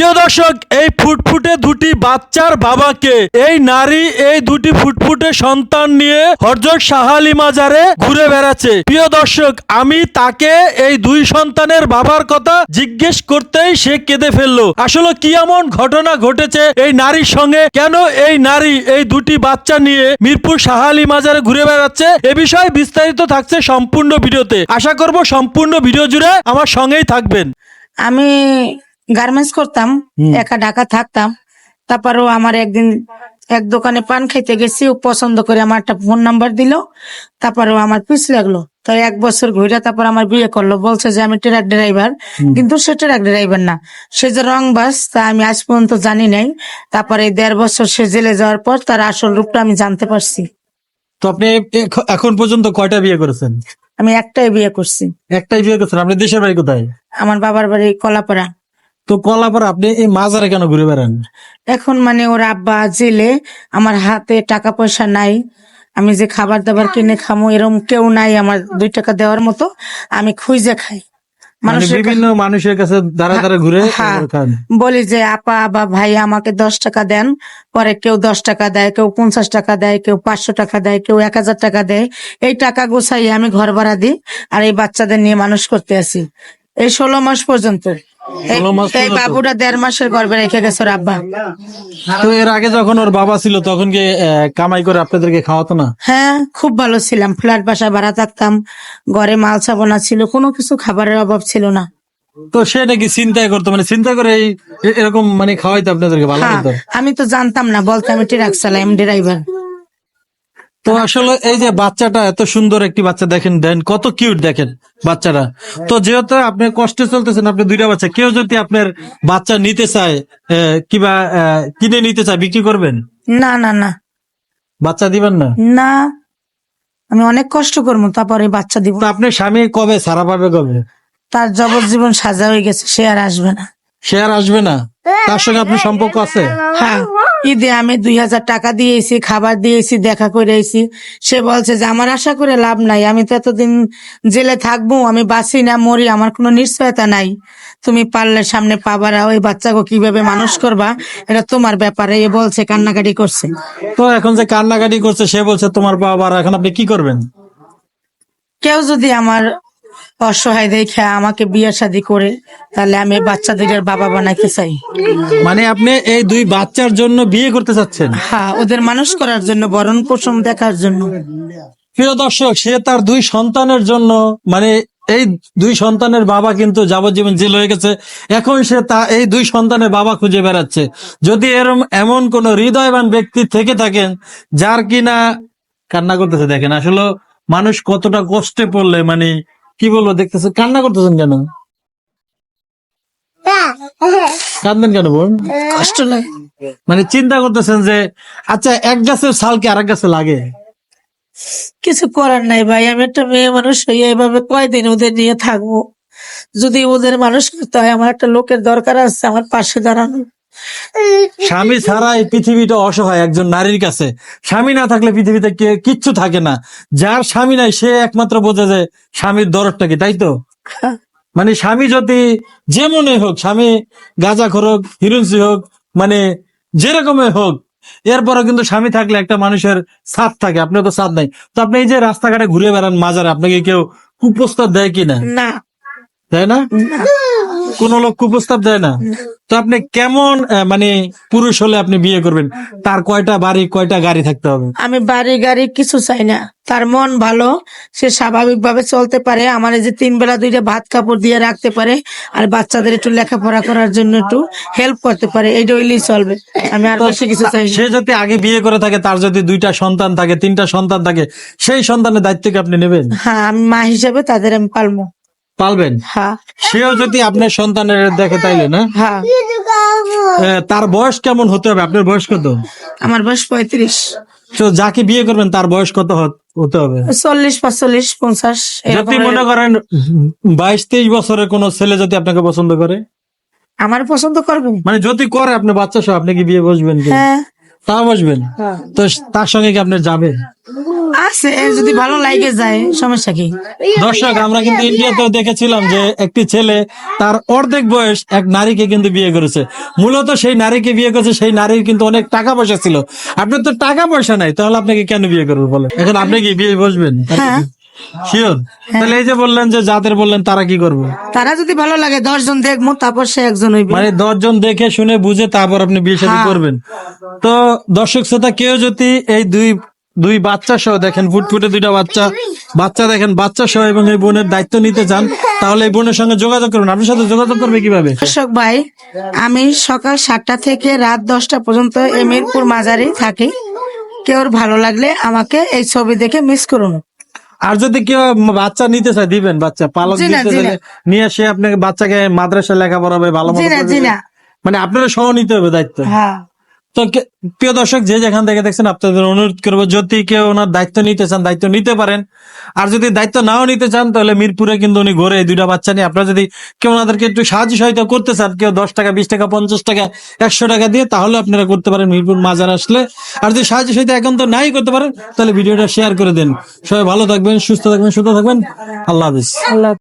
প্রিয় দর্শক, এই ফুটফুটে দুটি বাচ্চার বাবাকে, এই নারী এই দুটি ফুটফুটে সন্তান নিয়ে হরজত শাহালি মাজারে ঘুরে বেড়াচ্ছে। প্রিয় দর্শক, আমি তাকে এই দুই সন্তানের বাবার কথা জিজ্ঞেস করতেই সে কেঁদে ফেলল। আসলে কি এমন ঘটনা ঘটেছে এই নারীর সঙ্গে? কেন এই নারী এই দুটি বাচ্চা নিয়ে মিরপুর শাহালি মাজারে ঘুরে বেড়াচ্ছে? এ বিষয়ে বিস্তারিত থাকছে সম্পূর্ণ ভিডিওতে। আশা করব সম্পূর্ণ ভিডিও জুড়ে আমার সঙ্গেই থাকবেন। আমি গার্মেন্টস করতাম একা ঢাকা থাকতাম। তারপরেও আমার একদিন এক দোকানে পান খাইতে গেছি ও পছন্দ করে আমার একটা ফোন নাম্বার দিল তারপরেও আমার পিছ লাগল। তো এক বছর ঘুরে তারপর আমার বিয়ে করল বলছে যে আমি ট্রাক ড্রাইভার কিন্তু সে ট্রাক ড্রাইভার না। সে যে রং বাস তা আমি আজ পর্যন্ত জানি নাই। তারপরে দেড় বছর সে জেলে যাওয়ার পর তার আসল রূপটা আমি জানতে পারছি। তো আপনি এখন পর্যন্ত কয়টা বিয়ে করেছেন? আমি একটাই বিয়ে করছি। একটাই বিয়ে করছেন আপনি দেশের বাড়ি কোথায়? আমার বাবার বাড়ি কলাপাড়া। তো কলাপাড়া আপনি এই মাজারে কেন ঘুরে বেড়ান? এখন মানে ওর আব্বা জেলে আমার হাতে টাকা পয়সা নাই। আমি যে খাবার দাবার কিনে খামো এরকম কেউ নাই আমার দুই টাকা দেওয়ার মতো। আমি খুঁজে খাই। মানে মানুষের বিভিন্ন মানুষের কাছে দাঁড়া দাঁড়া ঘুরে হ্যাঁ। বলি যে আপা বা ভাই আমাকে দশ টাকা দেন। পরে কেউ দশ টাকা দেয় কেউ পঞ্চাশ টাকা দেয় কেউ পাঁচশো টাকা দেয় কেউ এক হাজার টাকা দেয়। এই টাকা গোছাই আমি ঘর ভাড়া দিই আর এই বাচ্চাদের নিয়ে মানুষ করতে আসি। এই ষোলো মাস পর্যন্ত। এই- 16 মাস এই পর্যন্ত? বাবুটা দেড় মাসের গর্বে রেখে গেছে ওর আব্বা। তো এর আগে যখন ওর বাবা ছিল তখন কি কামাই করে আপনাদেরকে খাওয়াতো না? হ্যাঁ খুব ভালো ছিলাম। ফ্ল্যাট বাসায় ভাড়া থাকতাম ঘরে মাল সাবনা ছিল কোনো কিছু খাবারের অভাব ছিল না। তো সে নাকি চিন্তাই করতো মানে চিন্তা করে এরকম মানে খাওয়াইতো আপনাদেরকে ভালো হ্যাঁ আমি তো জানতাম না বলতে আমি ট্রাক চালাই আমি ড্রাইভার। তো আসলে এই যে বাচ্চাটা এত সুন্দর একটি বাচ্চা দেখেন দেন কত কিউট দেখেন বাচ্চাটা। তো যেহেতু আপনি কষ্টে চলতেছেন আপনি দুইটা বাচ্চা কেউ যদি আপনার বাচ্চা নিতে চায় কিবা কিনে নিতে চায় বিক্রি করবেন? না না না। বাচ্চা দিবেন না? না। আমি অনেক কষ্ট করব তারপরে বাচ্চা দিব। তো আপনার স্বামী কবে? সারা পাবে কবে? তার জবরজীবন সাজা হয়ে গেছে সে আর আসবে না। সে আর আসবে না? তার সঙ্গে আপনার সম্পর্ক আছে? হ্যাঁ ঈদে আমি দুই হাজার টাকা দিয়েছি খাবার দিয়েছি দেখা করে এসি সে বলছে যে আমার আশা করে লাভ নাই আমি তো এতদিন জেলে থাকব আমি বাঁচি না মরি আমার কোনো নিশ্চয়তা নাই। তুমি পারলে সামনে পাবারা ওই বাচ্চাকে কীভাবে মানুষ করবা এটা তোমার ব্যাপারে এ বলছে কান্নাকাটি করছে। তো এখন যে কান্নাকাটি করছে সে বলছে তোমার বাবা আর এখন আপনি কি করবেন? কেউ যদি আমার অসহায় দেখে আমাকে বিয়ে শাদী করে তাহলে আমি বাচ্চা দুইটার বাবা বানাইতে চাই। মানে আপনি এই দুই বাচ্চার জন্য বিয়ে করতে চাচ্ছেন? হ্যাঁ ওদের মানুষ করার জন্য বরণ পোষণ দেখার জন্য। প্রিয় দর্শক সে তার দুই সন্তানের জন্য মানে এই দুই সন্তানের বাবা কিন্তু যাবজ্জীবন জেল হয়ে গেছে। এখন সে তা এই দুই সন্তানের বাবা খুঁজে বেড়াচ্ছে। যদি এরম এমন কোন হৃদয়বান ব্যক্তি থেকে থাকেন যার কিনা কান্না করতেছে দেখেন আসলে মানুষ কতটা কষ্টে পড়লে মানে কি বলব দেখতেছে? কান্না করতেছেন কেন? কান্দেন কেন বোন? কষ্ট লাগে। মানে চিন্তা করতেছেন যে আচ্ছা এক গাছের ছাল কি আরেক গাছে লাগে? কিছু করার নাই ভাই আমি একটা মেয়ে মানুষ হয়ে এভাবে কয়দিন ওদের নিয়ে থাকব? যদি ওদের মানুষ করতে হয় আমার একটা লোকের দরকার আছে আমার পাশে দাঁড়ানো স্বামী ছাড়া এই পৃথিবীটা অসহায় একজন নারীর কাছে। স্বামী না থাকলে পৃথিবীতে কে কিচ্ছু থাকে না। যার স্বামী নাই সে একমাত্র বোঝে যে স্বামীর দরদটা কি তাই তো? মানে স্বামী যদি যেমনই হোক স্বামী গাঁজা হোক হিরুন্সি হোক মানে যেরকমই হোক এরপরে কিন্তু স্বামী থাকলে একটা মানুষের সাথ থাকে আপনার তো সাথ নাই। তো আপনি এই যে রাস্তাঘাটে ঘুরে বেড়ান মাজারে আপনাকে কেউ কুপ্রস্তাব দেয় কিনা না? তাই না। কোন লোক কুপ্রস্তাব দেয় না। তো আপনি কেমন মানে পুরুষ হলে আপনি বিয়ে করবেন? তার কয়টা বাড়ি কয়টা গাড়ি থাকতে হবে? আমি বাড়ি গাড়ি কিছু চাই না। তার মন ভালো সে স্বাভাবিক ভাবে চলতে পারে। আমার যে তিন বেলা দুইটা ভাত কাপড় দিয়ে রাখতে পারে আর বাচ্চাদের একটু লেখাপড়া করার জন্য একটু হেল্প করতে পারে। এই ডইলেই চলবে। আমি আর বেশি কিছু চাই সে যদি আগে বিয়ে করে থাকে তার যদি দুইটা সন্তান থাকে তিনটা সন্তান থাকে সেই সন্তানের দায়িত্ব কি আপনি নেবেন? হ্যাঁ আমি মা হিসেবে তাদের আমি পালবো। পালবেন? হ্যাঁ। সেও যদি আপনার সন্তানের দেখে তাইলে না? হ্যাঁ। তার বয়স কেমন হতে হবে? আপনার বয়স কত? আমার বয়স পঁয়ত্রিশ। তো যাকে বিয়ে করবেন তার বয়স কত হতে হবে? চল্লিশ পাঁচচল্লিশ পঞ্চাশ যদি মনে করেন বাইশ তেইশ বছরের কোন ছেলে যদি আপনাকে পছন্দ করে? আমার পছন্দ করবেন? মানে যদি করে আপনি বাচ্চা সহ আপনি কি বিয়ে বসবেন হ্যাঁ। তা বসবেন। তো তার সঙ্গে কি আপনি যাবেন আছে যদি ভালো লাগে যায় সমস্যা কি? দর্শক আমরা কিন্তু ইন্ডিয়াতেও দেখেছিলাম যে একটি ছেলে তার অর্ধেক বয়স এক নারীকে কিন্তু বিয়ে করেছে। মূলত সেই নারীকে বিয়ে করেছে সেই নারীর কিন্তু অনেক টাকা পয়সা ছিল। আপনার তো টাকা পয়সা নাই তাহলে আপনাকে কেন বিয়ে করব বলে এখন আপনি কি বিয়ে বসবেন? হ্যাঁ। শিওর তাহলে এই যে বললেন যে যাদের বললেন তারা কি করব? তারা যদি ভালো লাগে দশজন দেখব তারপর সে একজন হইবে। মানে দশজন দেখে শুনে বুঝে তারপর আপনি বিয়ে শাদী হ্যাঁ। করবেন। তো দর্শক শ্রোতা কেউ যদি এই দুই দুই বাচ্চা সহ দেখেন ফুটফুটে দুইটা বাচ্চা। বাচ্চা দেখেন বাচ্চা সহ এবং এই বোনের দায়িত্ব নিতে চান। তাহলে এই বোনের সঙ্গে যোগাযোগ করুন। আপনার সাথে যোগাযোগ করবে কীভাবে? দর্শক ভাই আমি সকাল সাতটা থেকে রাত দশটা পর্যন্ত এমিরপুর মাজারে থাকি। কেউ ভালো লাগলে আমাকে এই ছবি দেখে মিস করুন। আর যদি কেউ বাচ্চা নিতে চায় দিবেন বাচ্চা। পালক দিতে চাইলে নিয়ে এসে আপনাকে বাচ্চাকে মাদ্রাসা লেখা পড়াবে। ভালো মানে আপনারা সহ নিতে হবে দায়িত্ব। হ্যাঁ। তো প্রিয় দর্শক, যে যেখান থেকে দেখছেন, আপনাদের অনুরোধ করব, যদি কেউ ওনার দায়িত্ব নিতে চান, দায়িত্ব নিতে পারেন। আর যদি দায়িত্ব নাও নিতে চান, তাহলে মিরপুরে কিন্তু উনি ঘরে দুইটা বাচ্চা নিয়ে আপনারা যদি কেউ ওনাদেরকে একটু সাহায্য সহায়তা করতে চান, কেউ দশ টাকা, বিশ টাকা, পঞ্চাশ টাকা, একশো টাকা দিয়ে, তাহলে আপনারা করতে পারেন মিরপুর মাজার আসলে। আর যদি সাহায্য সহায়তা এখন তো নাই করতে পারেন, তাহলে ভিডিওটা শেয়ার করে দেন। সবাই ভালো থাকবেন, সুস্থ থাকবেন সুস্থ থাকবেন। আল্লাহ হাফিজ। আল্লাহ